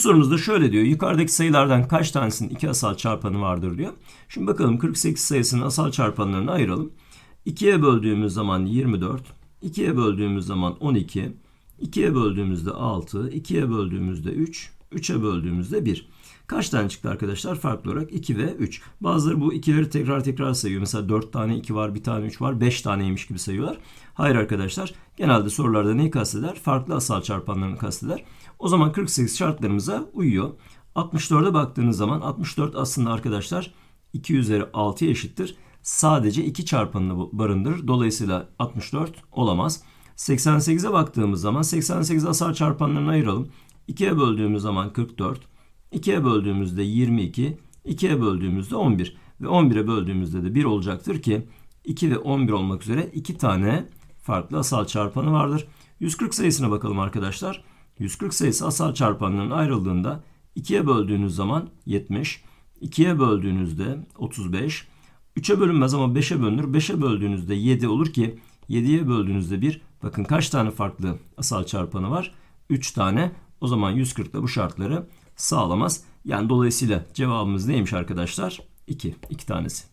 sorumuzda şöyle diyor. Yukarıdaki sayılardan kaç tanesinin iki asal çarpanı vardır diyor. Şimdi bakalım 48 sayısının asal çarpanlarını ayıralım. 2'ye böldüğümüz zaman 24, 2'ye böldüğümüz zaman 12, 2'ye böldüğümüzde 6, 2'ye böldüğümüzde 3, 3'e böldüğümüzde 1. Kaç tane çıktı arkadaşlar? Farklı olarak 2 ve 3. Bazıları bu ikileri tekrar tekrar sayıyor. Mesela 4 tane 2 var, bir tane 3 var, 5 taneymiş gibi sayıyorlar. Hayır arkadaşlar. Genelde sorularda neyi kasteder? Farklı asal çarpanlarını kasteder. O zaman 48 şartlarımıza uyuyor. 64'e baktığınız zaman 64 aslında arkadaşlar 2 üzeri 6'ya eşittir. Sadece 2 çarpanını barındırır. Dolayısıyla 64 olamaz. 88'e baktığımız zaman 88 asal çarpanlarını ayıralım. 2'ye böldüğümüz zaman 44, 2'ye böldüğümüzde 22, 2'ye böldüğümüzde 11 ve 11'e böldüğümüzde de 1 olacaktır ki 2 ve 11 olmak üzere 2 tane farklı asal çarpanı vardır. 140 sayısına bakalım arkadaşlar. 140 sayısı asal çarpanların ayrıldığında 2'ye böldüğünüz zaman 70, 2'ye böldüğünüzde 35, 3'e bölünmez ama 5'e bölünür. 5'e böldüğünüzde 7 olur ki 7'ye böldüğünüzde 1. Bakın kaç tane farklı asal çarpanı var? 3 tane. O zaman 140 da bu şartları sağlamaz. Yani dolayısıyla cevabımız neymiş arkadaşlar? 2. 2 tanesi.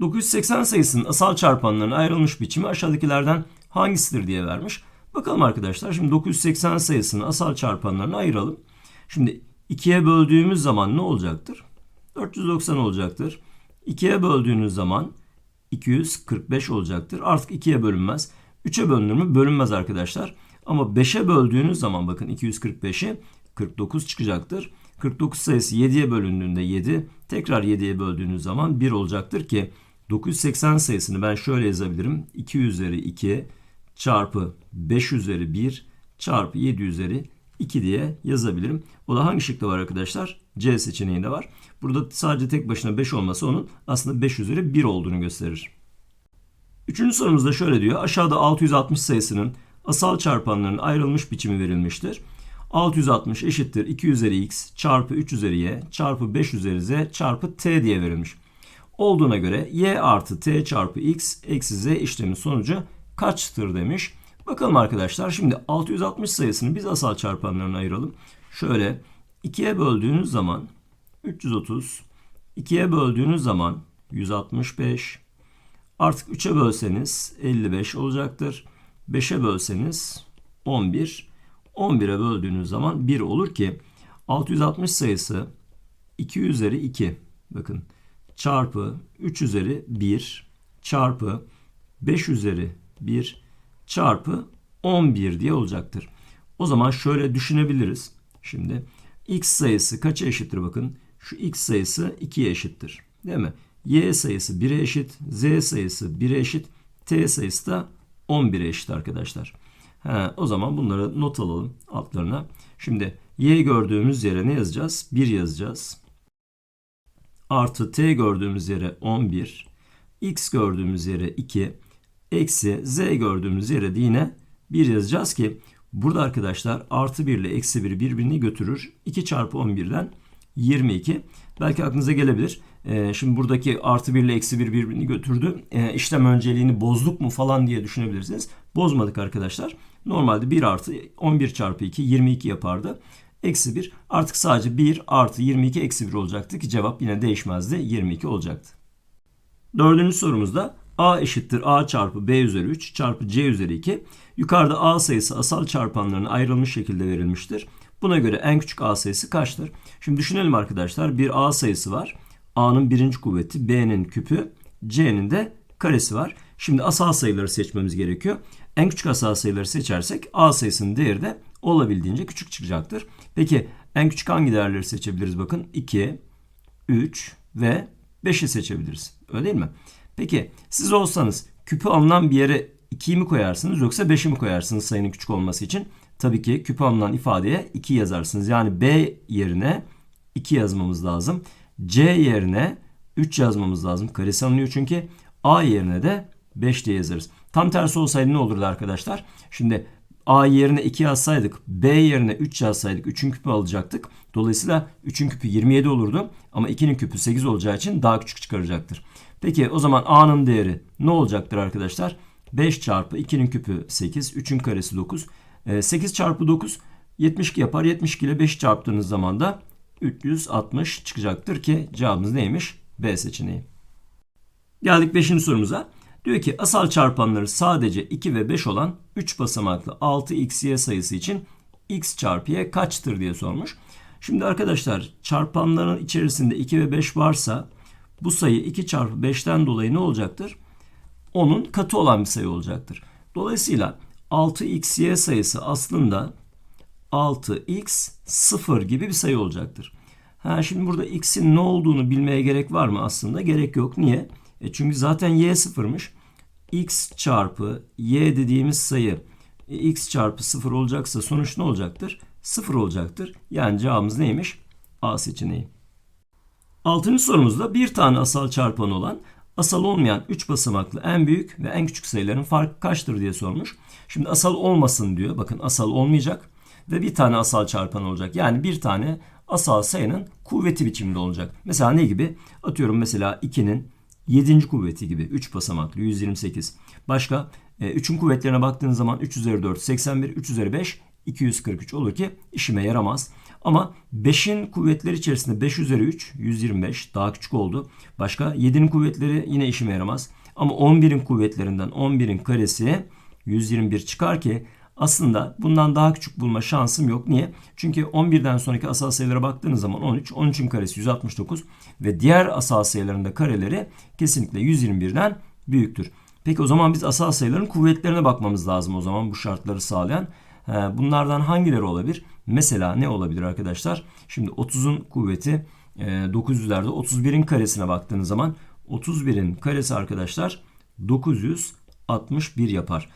980 sayısının asal çarpanlarına ayrılmış biçimi aşağıdakilerden hangisidir diye vermiş. Bakalım arkadaşlar şimdi 980 sayısının asal çarpanlarını ayıralım. Şimdi 2'ye böldüğümüz zaman ne olacaktır? 490 olacaktır. 2'ye böldüğünüz zaman 245 olacaktır. Artık 2'ye bölünmez. 3'e bölünür mü? Bölünmez arkadaşlar. Ama 5'e böldüğünüz zaman bakın 245'i 49 çıkacaktır. 49 sayısı 7'ye bölündüğünde 7. Tekrar 7'ye böldüğünüz zaman 1 olacaktır ki 980 sayısını ben şöyle yazabilirim. 2 üzeri 2 çarpı 5 üzeri 1 çarpı 7 üzeri 2 diye yazabilirim. O da hangi şıkta var arkadaşlar? C seçeneğinde var. Burada sadece tek başına 5 olması onun aslında 5 üzeri 1 olduğunu gösterir. Üçüncü sorumuzda şöyle diyor. Aşağıda 660 sayısının asal çarpanlarının ayrılmış biçimi verilmiştir. 660 eşittir 2 üzeri x çarpı 3 üzeri y çarpı 5 üzeri z çarpı t diye verilmiş. Olduğuna göre y artı t çarpı x eksi z işlemin sonucu kaçtır demiş. Bakalım arkadaşlar şimdi 660 sayısını biz asal çarpanlarına ayıralım. Şöyle 2'ye böldüğünüz zaman 330, 2'ye böldüğünüz zaman 165, artık 3'e bölseniz 55 olacaktır. 5'e bölseniz 11, 11'e böldüğünüz zaman 1 olur ki 660 sayısı 2 üzeri 2 bakın çarpı 3 üzeri 1 çarpı 5 üzeri 1 çarpı 11 diye olacaktır. O zaman şöyle düşünebiliriz. Şimdi x sayısı kaça eşittir bakın. Şu x sayısı 2'ye eşittir. Değil mi? y sayısı 1'e eşit, z sayısı 1'e eşit, t sayısı da 11'e eşit arkadaşlar. He, o zaman bunları not alalım altlarına. Şimdi y gördüğümüz yere ne yazacağız? 1 yazacağız. Artı t gördüğümüz yere 11. x gördüğümüz yere 2. Eksi z gördüğümüz yere de yine 1 yazacağız ki burada arkadaşlar artı 1 ile eksi 1 birbirini götürür. 2 çarpı 11'den 22. Belki aklınıza gelebilir. Ee, şimdi buradaki artı 1 ile eksi 1 birbirini götürdü. Ee, işlem önceliğini bozduk mu falan diye düşünebilirsiniz. Bozmadık arkadaşlar. Normalde 1 artı 11 çarpı 2 22 yapardı. Eksi 1 artık sadece 1 artı 22 eksi 1 olacaktı ki cevap yine değişmezdi. 22 olacaktı. Dördüncü sorumuzda a eşittir a çarpı b üzeri 3 çarpı c üzeri 2. Yukarıda a sayısı asal çarpanlarına ayrılmış şekilde verilmiştir. Buna göre en küçük a sayısı kaçtır? Şimdi düşünelim arkadaşlar. Bir a sayısı var. a'nın birinci kuvveti, b'nin küpü, c'nin de karesi var. Şimdi asal sayıları seçmemiz gerekiyor. En küçük asal sayıları seçersek a sayısının değeri de olabildiğince küçük çıkacaktır. Peki en küçük hangi değerleri seçebiliriz? Bakın 2, 3 ve 5'i seçebiliriz. Öyle değil mi? Peki siz olsanız küpü alınan bir yere 2'yi mi koyarsınız yoksa 5'i mi koyarsınız sayının küçük olması için? Tabii ki küpü alınan ifadeye 2 yazarsınız. Yani B yerine 2 yazmamız lazım. C yerine 3 yazmamız lazım. Karesi alınıyor çünkü. A yerine de 5 diye yazarız. Tam tersi olsaydı ne olurdu arkadaşlar? Şimdi A yerine 2 yazsaydık, B yerine 3 yazsaydık 3'ün küpü alacaktık. Dolayısıyla 3'ün küpü 27 olurdu ama 2'nin küpü 8 olacağı için daha küçük çıkaracaktır. Peki o zaman A'nın değeri ne olacaktır arkadaşlar? 5 çarpı 2'nin küpü 8, 3'ün karesi 9. 8 çarpı 9 72 yapar. 72 ile 5 çarptığınız zaman da 360 çıkacaktır ki cevabımız neymiş? B seçeneği. Geldik 5. sorumuza. Diyor ki asal çarpanları sadece 2 ve 5 olan 3 basamaklı 6xy sayısı için x çarpı y kaçtır diye sormuş. Şimdi arkadaşlar çarpanların içerisinde 2 ve 5 varsa bu sayı 2 çarpı 5'ten dolayı ne olacaktır? Onun katı olan bir sayı olacaktır. Dolayısıyla 6xy sayısı aslında 6x 0 gibi bir sayı olacaktır. Ha, şimdi burada x'in ne olduğunu bilmeye gerek var mı aslında? Gerek yok. Niye? E çünkü zaten y sıfırmış. x çarpı y dediğimiz sayı e, x çarpı 0 olacaksa sonuç ne olacaktır? 0 olacaktır. Yani cevabımız neymiş? A seçeneği. Altıncı sorumuzda bir tane asal çarpanı olan asal olmayan 3 basamaklı en büyük ve en küçük sayıların farkı kaçtır diye sormuş. Şimdi asal olmasın diyor. Bakın asal olmayacak ve bir tane asal çarpan olacak. Yani bir tane asal sayının kuvveti biçiminde olacak. Mesela ne gibi? Atıyorum mesela 2'nin 7. kuvveti gibi 3 basamaklı 128. Başka 3'ün e, kuvvetlerine baktığınız zaman 3 üzeri 4 81, 3 üzeri 5 243 olur ki işime yaramaz. Ama 5'in kuvvetleri içerisinde 5 üzeri 3 125 daha küçük oldu. Başka 7'nin kuvvetleri yine işime yaramaz. Ama 11'in kuvvetlerinden 11'in karesi 121 çıkar ki aslında bundan daha küçük bulma şansım yok. Niye? Çünkü 11'den sonraki asal sayılara baktığınız zaman 13, 13'ün karesi 169 ve diğer asal sayıların da kareleri kesinlikle 121'den büyüktür. Peki o zaman biz asal sayıların kuvvetlerine bakmamız lazım o zaman bu şartları sağlayan. Bunlardan hangileri olabilir? Mesela ne olabilir arkadaşlar? Şimdi 30'un kuvveti 900'lerde 31'in karesine baktığınız zaman 31'in karesi arkadaşlar 961 yapar.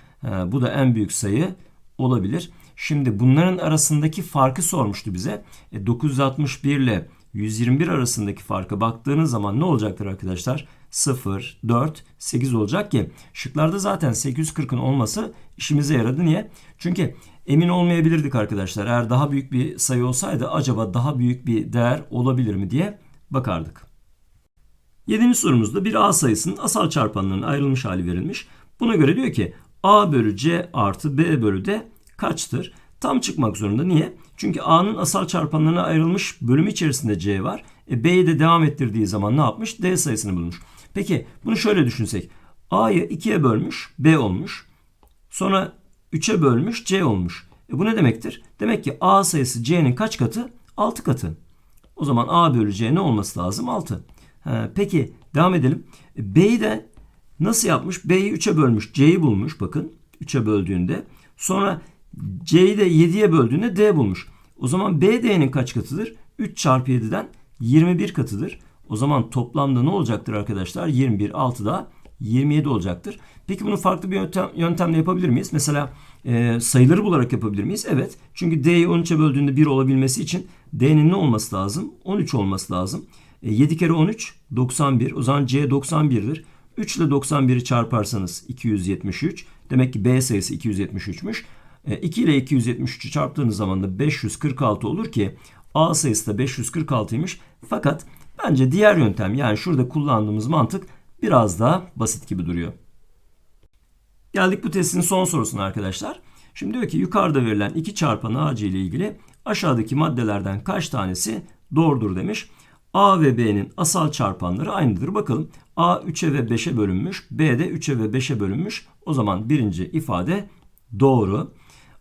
Bu da en büyük sayı olabilir. Şimdi bunların arasındaki farkı sormuştu bize. E, 961 ile 121 arasındaki farka baktığınız zaman ne olacaktır arkadaşlar? 0, 4, 8 olacak ki şıklarda zaten 840'ın olması işimize yaradı. Niye? Çünkü emin olmayabilirdik arkadaşlar. Eğer daha büyük bir sayı olsaydı acaba daha büyük bir değer olabilir mi diye bakardık. Yedinci sorumuzda bir A sayısının asal çarpanlarının ayrılmış hali verilmiş. Buna göre diyor ki A bölü C artı B bölü D kaçtır? Tam çıkmak zorunda. Niye? Çünkü A'nın asal çarpanlarına ayrılmış bölümü içerisinde C var. E, B'yi de devam ettirdiği zaman ne yapmış? D sayısını bulmuş. Peki bunu şöyle düşünsek. A'yı 2'ye bölmüş B olmuş. Sonra 3'e bölmüş C olmuş. E, bu ne demektir? Demek ki A sayısı C'nin kaç katı? 6 katı. O zaman A bölü C ne olması lazım? 6. Ha, peki devam edelim. E, B'yi de nasıl yapmış? B'yi 3'e bölmüş. C'yi bulmuş. Bakın 3'e böldüğünde. Sonra C'yi de 7'ye böldüğünde D bulmuş. O zaman B D'nin kaç katıdır? 3 çarpı 7'den 21 katıdır. O zaman toplamda ne olacaktır arkadaşlar? 21 6 da 27 olacaktır. Peki bunu farklı bir yöntem, yöntemle yapabilir miyiz? Mesela e, sayıları bularak yapabilir miyiz? Evet. Çünkü D'yi 13'e böldüğünde 1 olabilmesi için D'nin ne olması lazım? 13 olması lazım. E, 7 kere 13 91. O zaman C 91'dir. 3 ile 91'i çarparsanız 273. Demek ki B sayısı 273'müş. 2 e, ile 273'ü çarptığınız zaman da 546 olur ki A sayısı da 546'ymış. Fakat bence diğer yöntem yani şurada kullandığımız mantık biraz daha basit gibi duruyor. Geldik bu testin son sorusuna arkadaşlar. Şimdi diyor ki yukarıda verilen iki çarpan ağacı ile ilgili aşağıdaki maddelerden kaç tanesi doğrudur demiş. A ve B'nin asal çarpanları aynıdır. Bakalım A 3'e ve 5'e bölünmüş. B de 3'e ve 5'e bölünmüş. O zaman birinci ifade doğru.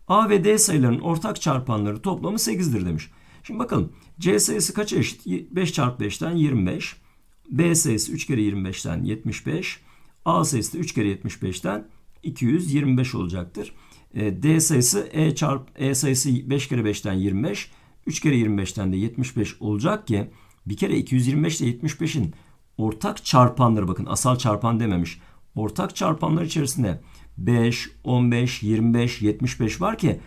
A ve D sayılarının ortak çarpanları toplamı 8'dir demiş. Şimdi bakalım C sayısı kaça eşit? 5 çarpı 5'ten 25. B sayısı 3 kere 25'ten 75. A sayısı da 3 kere 75'ten 225 olacaktır. E, D sayısı E çarp E sayısı 5 kere 5'ten 25. 3 kere 25'ten de 75 olacak ki bir kere 225 ile 75'in ortak çarpanları bakın asal çarpan dememiş. Ortak çarpanlar içerisinde 5, 15, 25, 75 var ki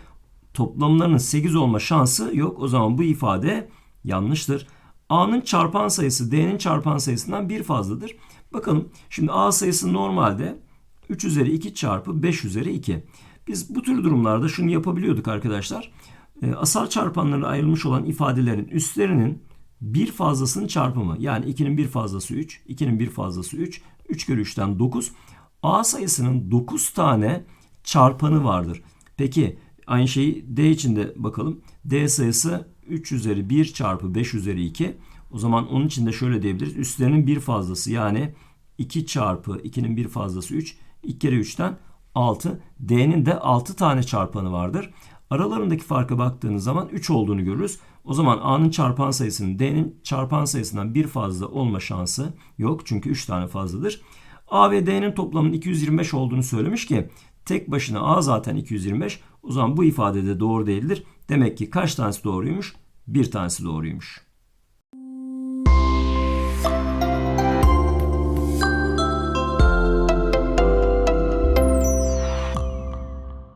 toplamlarının 8 olma şansı yok. O zaman bu ifade yanlıştır. A'nın çarpan sayısı D'nin çarpan sayısından bir fazladır. Bakalım şimdi A sayısı normalde 3 üzeri 2 çarpı 5 üzeri 2. Biz bu tür durumlarda şunu yapabiliyorduk arkadaşlar. E, asal çarpanlarına ayrılmış olan ifadelerin üstlerinin bir fazlasının çarpımı. Yani 2'nin bir fazlası 3, 2'nin bir fazlası 3, 3 kere 3'ten 9. A sayısının 9 tane çarpanı vardır. Peki Aynı şeyi D için de bakalım. D sayısı 3 üzeri 1 çarpı 5 üzeri 2. O zaman onun için de şöyle diyebiliriz. Üstlerinin bir fazlası yani 2 çarpı 2'nin bir fazlası 3. 2 kere 3'ten 6. D'nin de 6 tane çarpanı vardır. Aralarındaki farka baktığınız zaman 3 olduğunu görürüz. O zaman A'nın çarpan sayısının D'nin çarpan sayısından bir fazla olma şansı yok. Çünkü 3 tane fazladır. A ve D'nin toplamının 225 olduğunu söylemiş ki tek başına A zaten 225. O zaman bu ifade de doğru değildir. Demek ki kaç tanesi doğruymuş? Bir tanesi doğruymuş.